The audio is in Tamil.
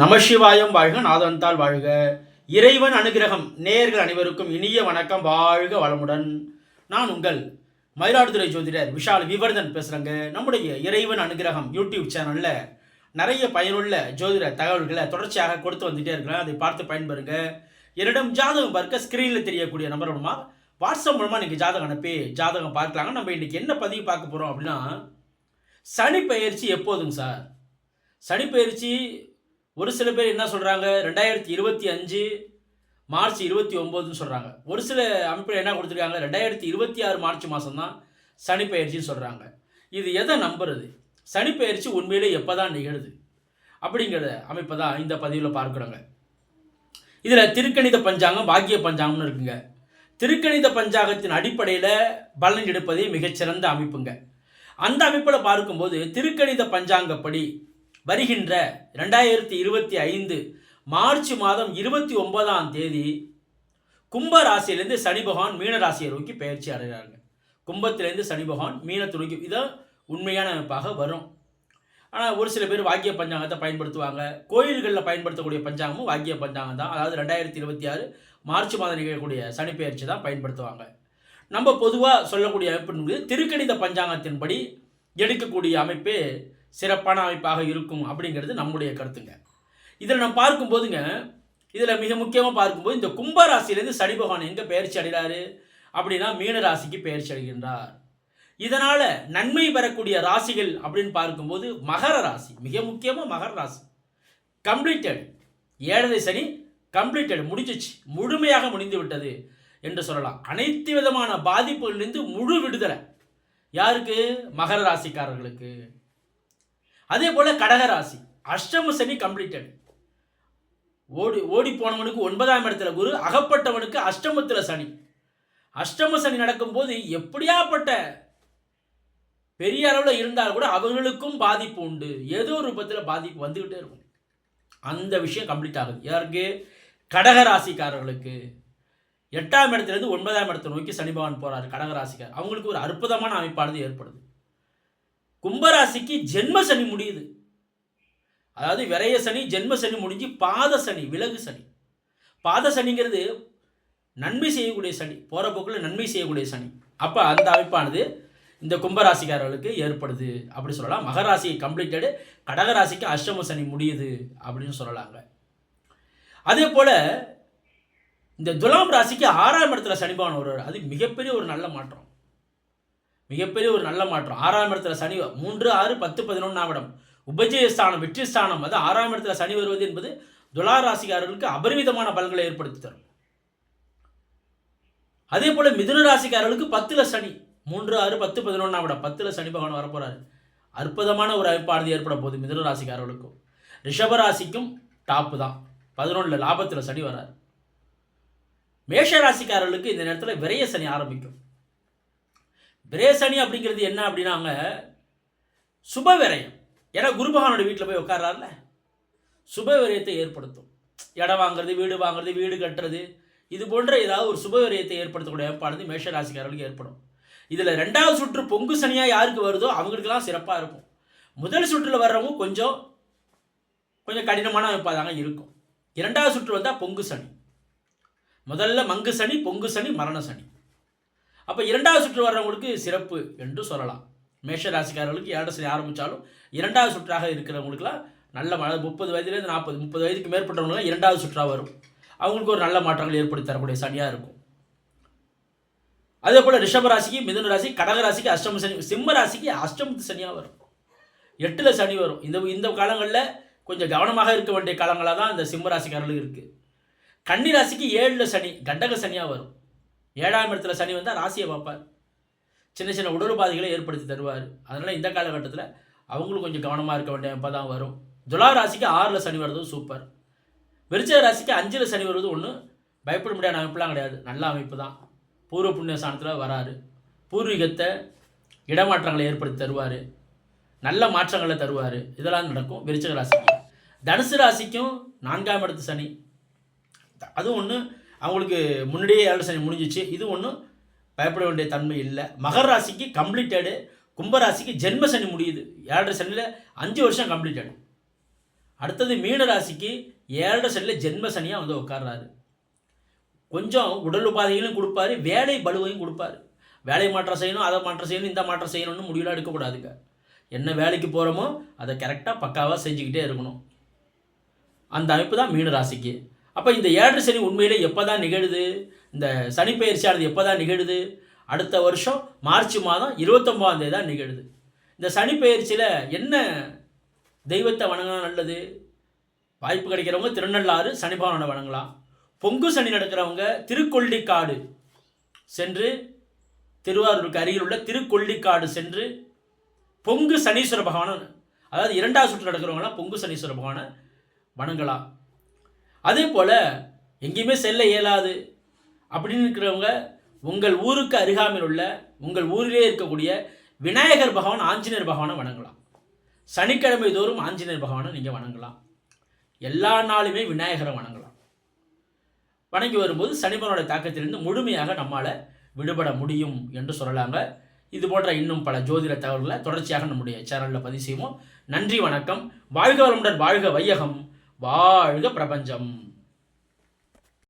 நமசிவாயம் வாழ்க நாதந்தால் வாழ்க. இறைவன் அனுகிரகம் நேயர்கள் அனைவருக்கும் இனிய வணக்கம் வாழ்க வளமுடன். நான் உங்கள் மயிலாடுதுறை ஜோதிடர் விஷால் விவர்தன் பேசுகிறேங்க நம்முடைய இறைவன் அனுகிரகம் யூடியூப் சேனலில் நிறைய பயனுள்ள ஜோதிட தகவல்களை தொடர்ச்சியாக கொடுத்து வந்துட்டே இருக்கிறேன். அதை பார்த்து பயன்பெறுங்க. என்னிடம் ஜாதகம் பார்க்க ஸ்க்ரீனில் தெரியக்கூடிய நம்பர் மூலமா வாட்ஸ்அப் மூலமாக நீங்கள் ஜாதகம் அனுப்பி ஜாதகம் பார்க்கலாங்க. நம்ம இன்றைக்கி என்ன பதிவு பார்க்க போகிறோம் அப்படின்னா சனி பயிற்சி எப்போதுங்க சார்? சனி பயிற்சி ஒரு சில பேர் என்ன சொல்கிறாங்க ரெண்டாயிரத்தி இருபத்தி அஞ்சு மார்ச் இருபத்தி ஒம்போதுன்னு சொல்கிறாங்க ஒரு சில அமைப்பில் என்ன கொடுத்துருக்காங்க? ரெண்டாயிரத்தி இருபத்தி ஆறு மார்ச் மாதம் தான் சொல்கிறாங்க இது எதை நம்புறது? சனிப்பெயர்ச்சி உண்மையிலே எப்போ தான் நிகழுது? அப்படிங்கிறத அமைப்பை தான் இந்த பதிவில் பார்க்குறோங்க இதில் திருக்கணித பஞ்சாங்கம் பாக்கிய பஞ்சாங்கம்னு இருக்குங்க. திருக்கணித பஞ்சாங்கத்தின் அடிப்படையில் பலன் எடுப்பதே மிகச்சிறந்த அமைப்புங்க. அந்த அமைப்பில் பார்க்கும்போது திருக்கணித பஞ்சாங்கப்படி வருகின்ற ரெண்டாயிரத்தி இருபத்தி ஐந்து மார்ச் மாதம் இருபத்தி ஒன்பதாம் தேதி கும்ப ராசியிலேருந்து சனி பகவான் மீன ராசியை நோக்கி பயிற்சி அடைகிறாங்க கும்பத்திலேருந்து சனி பகவான் மீனத்தை நோக்கி இதான் உண்மையான அமைப்பாக வரும். ஆனால் ஒரு சில பேர் வாக்கிய பஞ்சாங்கத்தை பயன்படுத்துவாங்க. கோயில்களில் பயன்படுத்தக்கூடிய பஞ்சாங்கமும் வாக்கிய பஞ்சாங்கம் தான். அதாவது ரெண்டாயிரத்தி இருபத்தி ஆறு மார்ச் மாதம் நிகழக்கூடிய சனிப்பெயர்ச்சி தான் பயன்படுத்துவாங்க. நம்ம பொதுவாக சொல்லக்கூடிய அமைப்பு திருக்கணித பஞ்சாங்கத்தின்படி எடுக்கக்கூடிய அமைப்பு சிறப்பான அமைப்பாக இருக்கும் அப்படிங்கிறது நம்முடைய கருத்துங்க. இதில் நம்ம பார்க்கும்போதுங்க இதில் மிக முக்கியமாக பார்க்கும்போது இந்த கும்பராசிலேருந்து சனி பகவான் எங்கே பயிற்சி அடைகிறாரு அப்படின்னா மீன ராசிக்கு பயிற்சி அடைகின்றார். இதனால் நன்மை பெறக்கூடிய ராசிகள் அப்படின்னு பார்க்கும்போது மகர ராசி மிக முக்கியமாக மகர ராசி. கம்ப்ளீட்டட். ஏழரை சனி கம்ப்ளீட்டட் முடிஞ்சிச்சு முழுமையாக முடிந்து விட்டது என்று சொல்லலாம். அனைத்து விதமான பாதிப்புகளிலிருந்து முழு விடுதலை யாருக்கு? மகர ராசிக்காரர்களுக்கு. அதே போல் கடக ராசி அஷ்டம சனி கம்ப்ளீட்டட் ஓடி ஓடி போனவனுக்கு ஒன்பதாம் இடத்துல குரு அகப்பட்டவனுக்கு அஷ்டமத்தில் சனி. அஷ்டம சனி நடக்கும்போது எப்படியாப்பட்ட பெரிய அளவில் இருந்தால் கூட அவர்களுக்கும் பாதிப்பு உண்டு. ஏதோ ஒரு ரூபத்தில் பாதிப்பு வந்துக்கிட்டே இருக்கும். அந்த விஷயம் கம்ப்ளீட் ஆகுது. யாருக்கு? கடக ராசிக்காரர்களுக்கு எட்டாம் இடத்துலேருந்து ஒன்பதாம் இடத்தை நோக்கி சனி பகவான் போகிறார் கடகராசிக்கார். அவங்களுக்கு ஒரு அற்புதமான அமைப்பானது ஏற்படுது. கும்பராசிக்கு ஜென்ம சனி முடியுது. அதாவது விரைய சனி ஜென்ம சனி முடிஞ்சு பாத சனி விலகு சனி. பாத சனிங்கிறது நன்மை செய்யக்கூடிய சனி போகிற போக்கில் நன்மை செய்யக்கூடிய சனி. அப்போ அந்த அமைப்பானது இந்த கும்பராசிக்காரர்களுக்கு ஏற்படுது அப்படி சொல்லலாம். மகராசி கம்ப்ளீட்டடு கடகராசிக்கு அஷ்டம சனி முடியுது அப்படின்னு சொல்லலாங்க. அதே போல் இந்த துலாம் ராசிக்கு ஆறாம் இடத்துல சனி வருவார். அது மிகப்பெரிய ஒரு நல்ல மாற்றம். மிகப்பெரிய ஒரு நல்ல மாற்றம். ஆறாம் இடத்துல சனி மூன்று ஆறு பத்து பதினொன்றாம் இடம் உபஜயஸ்தானம் வெற்றி ஸ்தானம் அது ஆறாம் இடத்துல சனி வருவது என்பது துலா ராசிக்காரர்களுக்கு அபரிமிதமான பலன்களை ஏற்படுத்தி தரும். அதே போல மிதுன ராசிக்காரர்களுக்கு பத்தில் சனி மூன்று ஆறு பத்து பதினொன்றாம் இடம் பத்தில் சனி பகவான் வரப்போறாரு. அற்புதமான ஒரு அமைப்பானது ஏற்பட போகுது மிதுன ராசிக்காரர்களுக்கும். ரிஷப ராசிக்கும் டாப்பு தான். பதினொன்றில் லாபத்தில் சனி வராரு. மேஷ ராசிக்காரர்களுக்கு இந்த நேரத்தில் விரைய சனி ஆரம்பிக்கும். பிரேசனி அப்படிங்கிறது என்ன அப்படின்னாங்க சுப விரயம். ஏன்னா குருபகவானோட வீட்டில் போய் உட்கார்றாருல. சுப விரயத்தை ஏற்படுத்தும். இடம் வாங்குறது வீடு வாங்குறது வீடு கட்டுறது இது போன்ற ஏதாவது ஒரு சுப விரயத்தை ஏற்படுத்தக்கூடிய ஏற்பாடு மேஷராசிக்காரர்களுக்கு ஏற்படும். இதில் ரெண்டாவது சுற்று பொங்கு சனியாக யாருக்கு வருதோ அவங்களுக்கெல்லாம் சிறப்பாக இருக்கும். முதல் சுற்றில் வர்றவங்க கொஞ்சம் கொஞ்சம் கடினமான அமைப்பாக தாங்க இருக்கும். இரண்டாவது சுற்று வந்தால் பொங்கு சனி. முதல்ல மங்கு சனி பொங்கு சனி மரண சனி. அப்போ இரண்டாவது சுற்று வர்றவங்களுக்கு சிறப்பு என்று சொல்லலாம். மேஷ ராசிக்காரர்களுக்கு ஏழரை சனி ஆரம்பித்தாலும் இரண்டாவது சுற்றாக இருக்கிறவங்களுக்குலாம் நல்ல மழை முப்பது வயதுலேருந்து நாற்பது முப்பது வயதுக்கு மேற்பட்டவங்களாம் இரண்டாவது சுற்றாக வரும். அவங்களுக்கு ஒரு நல்ல மாற்றங்கள் ஏற்படுத்தி தரக்கூடிய சனியாக இருக்கும். அதே போல் ரிஷப ராசிக்கு மிதுன ராசி கடக ராசிக்கு அஷ்டம சனி சிம்ம ராசிக்கு அஷ்டமத்து சனியாக வரும். எட்டில் சனி வரும். இந்த இந்த காலங்களில் கொஞ்சம் கவனமாக இருக்க வேண்டிய காலங்களாக தான் இந்த சிம்ம ராசிக்காரர்களுக்கு இருக்குது கன்னி ராசிக்கு ஏழில் சனி கண்டக சனியாக வரும். ஏழாம் இடத்துல சனி வந்தால் ராசியை பார்ப்பார். சின்ன சின்ன உடல் பாதைகளை ஏற்படுத்தி தருவார். அதனால் இந்த காலகட்டத்தில் அவங்களும் கொஞ்சம் கவனமாக இருக்க வேண்டிய அமைப்பாக தான் வரும். துலா ராசிக்கு ஆறில் சனி வர்றதும் சூப்பர் விருச்ச ராசிக்கு அஞ்சில் சனி வருவது ஒன்று பயப்பட முடியாத அமைப்புலாம் கிடையாது. நல்ல அமைப்பு தான் பூர்வ புண்ணிய ஸ்தானத்தில் வராரு. பூர்வீகத்தை இடமாற்றங்களை ஏற்படுத்தி தருவார். நல்ல மாற்றங்களை தருவார். இதெல்லாம் நடக்கும் விருச்சக ராசிக்கு. தனுசு ராசிக்கும் நான்காம் இடத்து சனி. அதுவும் ஒன்று அவங்களுக்கு முன்னாடியே ஏழரை சனி முடிஞ்சிச்சு. இது ஒன்றும் பயப்பட வேண்டிய தன்மை இல்லை. மகர ராசிக்கு கம்ப்ளீட்டடு கும்பராசிக்கு ஜென்ம சனி முடியுது. ஏழரை சனியில் அஞ்சு வருஷம் கம்ப்ளீட்டடு அடுத்தது மீன ராசிக்கு ஏழரை சனியில் ஜென்ம சனியாக வந்து உட்கார்றாரு. கொஞ்சம் உடல் உபாதைகளும் கொடுப்பாரு வேலை பலுவையும் கொடுப்பாரு. வேலை மாற்றம் செய்யணும் அதை மாற்றம் செய்யணும் இந்த மாற்றம் செய்யணும்னு முடிவெலாம் எடுக்கக்கூடாதுங்க. என்ன வேலைக்கு போகிறோமோ அதை கரெக்டாக பக்காவாக செஞ்சுக்கிட்டே இருக்கணும். அந்த அமைப்பு தான் மீன ராசிக்கு. அப்போ இந்த ஏழரை சனி உண்மையில் எப்போ தான் நிகழுது? இந்த சனி பயிற்சியானது எப்போ தான் நிகழுது? அடுத்த வருஷம் மார்ச் மாதம் இருபத்தொம்பதாம் தேதி தான் நிகழுது. இந்த சனி பயிற்சியில் என்ன தெய்வத்தை வணங்கினா நல்லது? வாய்ப்பு கிடைக்கிறவங்க திருநள்ளாறு சனிபவனை வணங்கலாம். பொங்கு சனி நடக்கிறவங்க திருக்கொள்ளிக்காடு சென்று திருவாரூருக்கு அருகில் உள்ள திருக்கொள்ளிக்காடு சென்று பொங்கு சனீஸ்வர பகவானை அதாவது இரண்டாவது சுற்று நடக்கிறவங்களாம் பொங்கு சனீஸ்வர பகவானை வணங்கலாம். அதே போல் எங்கேயுமே செல்ல இயலாது. அப்படின்னு இருக்கிறவங்க உங்கள் ஊருக்கு அருகாமையில் உள்ள உங்கள் ஊரிலே இருக்கக்கூடிய விநாயகர் பகவான் ஆஞ்சநேயர் பகவானை வணங்கலாம். சனிக்கிழமை தோறும் ஆஞ்சநேயர் பகவானை நீங்கள் வணங்கலாம். எல்லா நாளுமே விநாயகரை வணங்கலாம். வணங்கி வரும்போது சனிபனோட தாக்கத்திலிருந்து முழுமையாக நம்மால் விடுபட முடியும் என்று சொல்லலாங்க. இது போன்ற இன்னும் பல ஜோதிட தகவல்களை தொடர்ச்சியாக நம்முடைய சேனலில் பதிவு செய்வோம். நன்றி வணக்கம். வாழ்க வளமுடன் வாழ்க வையகம். வாழ்க பிரபஞ்சம்.